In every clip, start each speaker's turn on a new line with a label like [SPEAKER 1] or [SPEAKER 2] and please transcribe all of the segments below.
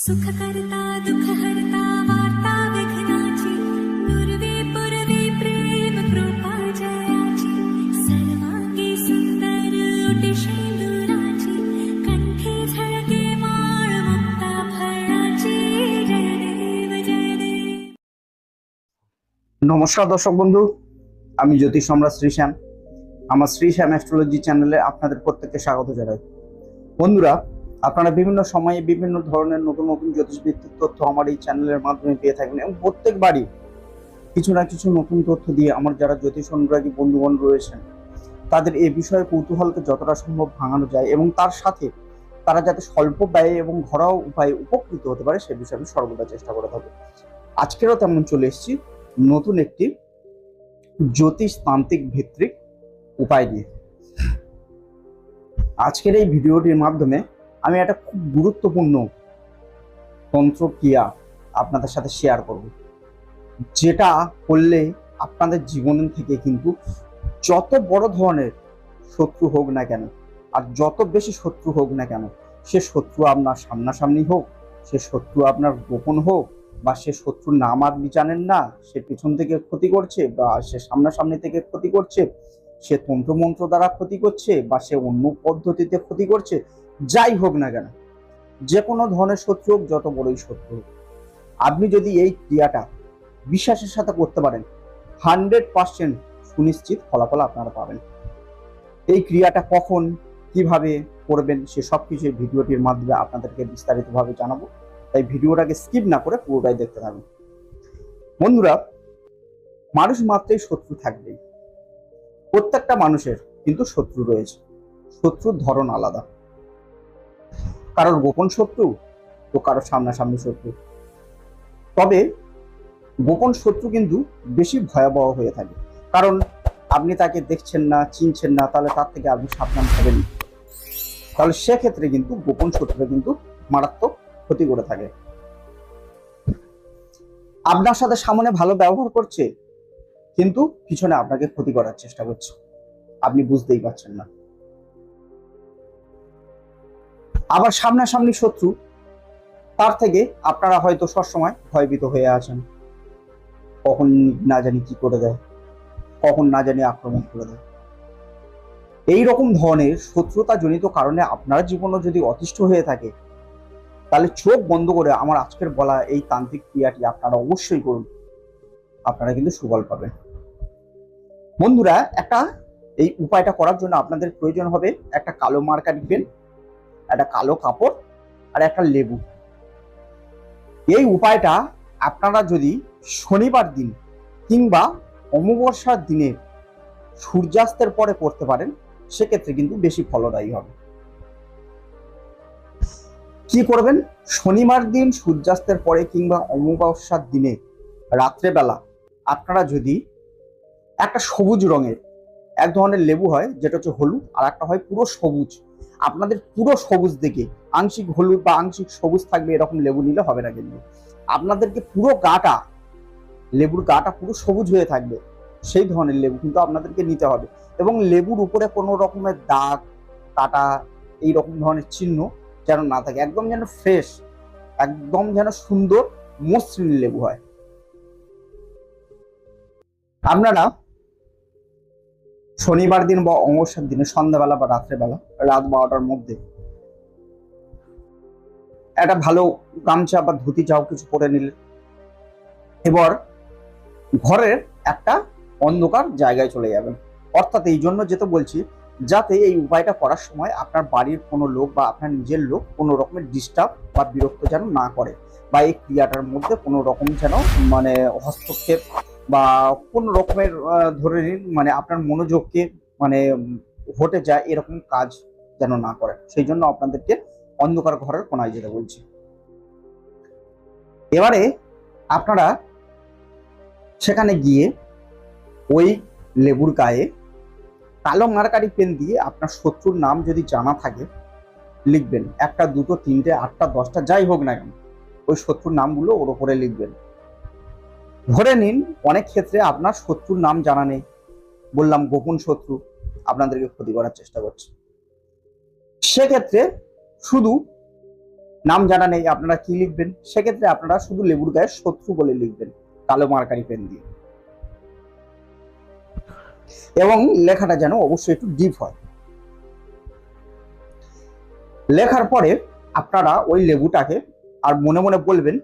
[SPEAKER 1] सुखकर्ता दुःखहर्ता वार्ता विघ्नाची पूर्वे पूर्वे प्रेम कृपा जयाची सर्वांगी सुंदर ओटी शेंदुराची कंठी झळके माळ मुक्ता फळाची जय देव जय देव
[SPEAKER 2] নমস্কার দর্শক বন্ধু আমি জ্যোতিষ সম্রাট শ্রীশ্যাম আমার শ্রীশ্যাম অ্যাস্ট্রোলজি চ্যানেলে আপনাদের প্রত্যেককে স্বাগত জানাই বন্ধুরা আপনারা বিভিন্ন সময়ে বিভিন্ন ধরনের নতুন নতুন জ্যোতিষ ভিত্তিক তথ্য আমার এই চ্যানেলের মাধ্যমে পেয়ে থাকবেন এবং প্রত্যেকবারই কিছু না কিছু নতুন তথ্য দিয়ে আমার যারা জ্যোতিষ অনুরাগী বন্ধুগণ রয়েছেন, তাদের এই বিষয়ে কৌতূহলকে যতটা সম্ভব ভাঙানো যায় এবং তার সাথে তারা যাতে স্বল্প ব্যয়ে এবং ঘরোয়া উপায়ে উপকৃত হতে পারে সে বিষয়ে আমি সর্বদা চেষ্টা করে থাকি আজকেরও তেমন চলে এসেছি নতুন একটি জ্যোতিষ তান্ত্রিক ভিত্তিক উপায় দিয়ে আজকের এই ভিডিওটির মাধ্যমে আমি একটা খুব গুরুত্বপূর্ণ তন্ত্র ক্রিয়া আপনাদের সাথে শেয়ার করব। যেটা করলে আপনাদের জীবন থেকে কিন্তু যত বড় ধরনের শত্রু হোক না কেন, আর যত বেশি শত্রু হোক না কেন, সে শত্রু আপনার সামনাসামনি হোক, সে শত্রু আপনার গোপন হোক, বা সে শত্রুর নাম আপনি জানেন না, সে পিছন থেকে ক্ষতি করছে, বা সে সামনাসামনি থেকে ক্ষতি করছে, সে তন্ত্রমন্ত্র দ্বারা ক্ষতি করছে, বা সে অন্য পদ্ধতিতে ক্ষতি করছে যাই হোক না কেন, যে কোনো ধরনের শত্রু হোক, যত বড়ই শত্রু হোক, আপনি যদি এই ক্রিয়াটা বিশ্বাসের সাথে করতে পারেন হান্ড্রেড পার্সেন্ট সুনিশ্চিত ফলাফল আপনারা পাবেন। এই ক্রিয়াটা কখন, কীভাবে করবেন, সে সব কিছু ভিডিওটির মাধ্যমে আপনাদেরকে বিস্তারিতভাবে জানাব। তাই ভিডিওটাকে স্কিপ না করে পুরোটাই দেখতে থাকুন। বন্ধুরা, মানুষ মাত্রই শত্রু থাকবেই। প্রত্যেকটা মানুষের কিন্তু শত্রু রয়েছে। শত্রুর ধরন আলাদা। কারোর গোপন শত্রু তো কারোর সামনাসামনি শত্রু। তবে গোপন শত্রু কিন্তু বেশি ভয়াবহ হয়ে থাকে। কারণ আপনি তাকে দেখছেন না, চিনছেন না, তাহলে তার থেকে আপনি সাবধান হবেন। তাহলে সেক্ষেত্রে কিন্তু গোপন শত্রুরা কিন্তু মারাত্মক ক্ষতি করে থাকে। আপনার সাথে সামনে ভালো ব্যবহার করছে, কিন্তু পিছনে আপনাকে ক্ষতি করার চেষ্টা করছে। আপনি বুঝতেই পারছেন না। আবার সামনাসামনি শত্রু, তার থেকে আপনারা হয়তো সবসময় ভয়ভীত হয়ে আছেন। কখন না জানি কি করে দেয়, কখন না জানি আক্রমণ করে দেয়। এই রকম ধরনের শত্রুতা জনিত কারণে আপনার জীবনও যদি অতিষ্ঠ হয়ে থাকে, তাহলে চোখ বন্ধ করে আমার আজকের বলা এই তান্ত্রিক ক্রিয়াটি আপনারা অবশ্যই করুন। আপনারা কিন্তু সুফল পাবেন। বন্ধুরা, একটা এই উপায়টা করার জন্য আপনাদের প্রয়োজন হবে একটা কালো মার্কারি পেন একটা কালো কাপড় আর একটা লেবু। এই উপায়টা আপনারা যদি শনিবার দিন কিংবা অমাবস্যার দিনে সূর্যাস্তের পরে করতে পারেন, সেক্ষেত্রে কিন্তু বেশি ফলদায়ী হবে। কি করবেন? শনিবার দিন সূর্যাস্তের পরে কিংবা অমাবস্যার দিনে রাত্রেবেলা আপনারা যদি একটা সবুজ রঙের, এক ধরনের লেবু হয়, যেটা হচ্ছে হলুদ, আর একটা হয় পুরো সবুজ আপনাদের পুরো সবুজ দেখে আংশিক হলুদ বা আংশিক সবুজ থাকবে, এরকম লেবু নিলে হবে না কিন্তু। আপনাদেরকে পুরো গাটা, লেবুর গাটা পুরো সবুজ হয়ে থাকবে। সেই ধরনের লেবু কিন্তু আপনাদেরকে নিতে হবে। এবং লেবুর উপরে কোনো রকমের দাগ, কাটা, এই রকম ধরনের চিহ্ন যেন না থাকে। একদম যেন ফ্রেশ একদম যেন সুন্দর মসৃণ লেবু হয়। আপনারা শনিবার দিন বা অমাবস্যার দিনে, সন্ধ্যাবেলা বা রাত্রেবেলা, রাত বারোটার মধ্যে একটা ভালো গামছা বা ধুতি যাও কিছু পরে নিলেন এবার ঘরের একটা অন্ধকার জায়গায় চলে যাবেন। অর্থাৎ এই জন্য যেতে বলছি, যাতে এই উপায়টা করার সময় আপনার বাড়ির কোনো লোক বা আপনার নিজের লোক কোনো রকমের ডিস্টার্ব বা বিরক্ত যেন না করে বা এই ক্রিয়াটার মধ্যে কোনো রকম যেন মানে হস্তক্ষেপ বা কোন রকমের ধরে নিন মানে আপনার মনোযোগকে মানে হটে যায় এরকম কাজ যেন না করে। সেই জন্য আপনাদেরকে অন্ধকার ঘরের কোনায় যেতে বলছি। এবারে আপনারা সেখানে গিয়ে ওই লেবুর গায়ে কালো মার্কারি পেন দিয়ে আপনার শত্রুর নাম যদি জানা থাকে, লিখবেন। একটা, দুটো, তিনটে, আটটা, দশটা, যাই হোক না কেন, ওই শত্রুর নামগুলো ওর ওপরে লিখবেন। ধরে নিন, অনেক ক্ষেত্রে আপনার শত্রুর নাম জানা নেই। বললাম, গোপন শত্রু, আপনাদেরকে ক্ষতি করার চেষ্টা করছে। সেক্ষেত্রে শুধু নাম জানা নেই, আপনারা কি লিখবেন? সেক্ষেত্রে আপনারা শুধু লেবুর গায়ে শত্রু বলে লিখবেন, কালো মার্কারি পেন দিয়ে। এবং লেখাটা যেন অবশ্যই একটু ডিপ হয়। লেখার পরে আপনারা ওই লেবুটাকে আর মনে মনে বলবেন,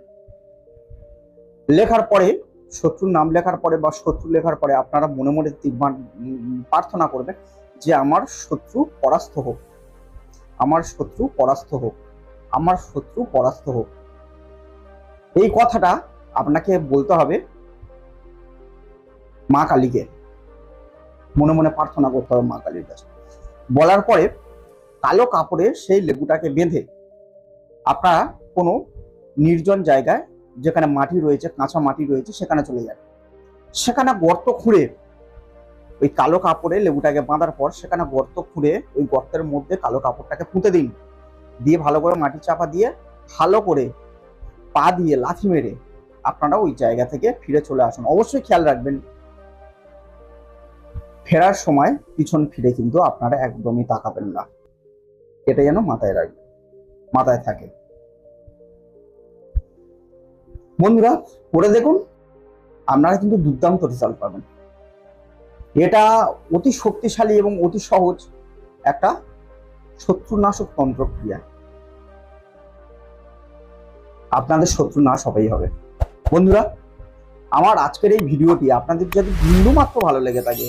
[SPEAKER 2] লেখার পরে শত্রুর নাম লেখার পরে বা শত্রু লেখার পরে আপনারা মনে মনে প্রার্থনা করবেন যে আমার শত্রু পরাস্ত হোক। আমার শত্রু পরাস্ত হোক। আমার শত্রু পরাস্ত হোক। এই কথাটা আপনাকে বলতে হবে মা কালীকে। মনে মনে প্রার্থনা করতে হবে মা কালীর কাছে। বলার পরে কালো কাপড়ে সেই লেবুটাকে বেঁধে আপনারা কোনো নির্জন জায়গায় যেখানে মাটি রয়েছে, কাঁচা মাটি রয়েছে, সেখানে চলে যাবে সেখানে গর্ত খুঁড়ে, ওই কালো কাপড়ে লেবুটাকে বাঁধার পর সেখানে গর্ত খুঁড়ে ওই গর্তের মধ্যে কালো কাপড়টাকে পুঁতে দিন। দিয়ে ভালো করে মাটি চাপা দিয়ে ভালো করে পা দিয়ে লাথি মেরে আপনারা ওই জায়গা থেকে ফিরে চলে আসুন। অবশ্যই খেয়াল রাখবেন, ফেরার সময় পিছন ফিরে কিন্তু আপনারা একদমই তাকাবেন না। এটা যেন মাথায় রাখবেন, মাথায় থাকে। বন্ধুরা, পড়ে দেখুন, আপনারা কিন্তু দুর্দান্ত রেজাল্ট পাবেন। এটা অতি শক্তিশালী এবং অতি সহজ একটা শত্রুনাশক তন্ত্রক্রিয়া। আপনাদের শত্রু নাশ হবেই হবে। বন্ধুরা, আমার আজকের এই ভিডিওটি আপনাদের যদি বিন্দু মাত্র ভালো লেগে থাকে,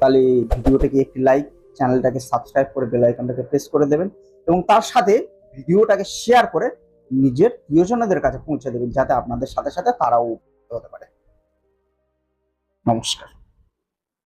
[SPEAKER 2] তাহলে ভিডিওটাকে একটি লাইক, চ্যানেলটাকে সাবস্ক্রাইব করে বেল আইকনটাকে প্রেস করে দেবেন এবং তার সাথে ভিডিওটাকে শেয়ার করে নিজের প্রিয়জনদের কাছে পৌঁছে দেবেন যাতে আপনাদের সাথে সাথে তারাও হতে পারে। নমস্কার।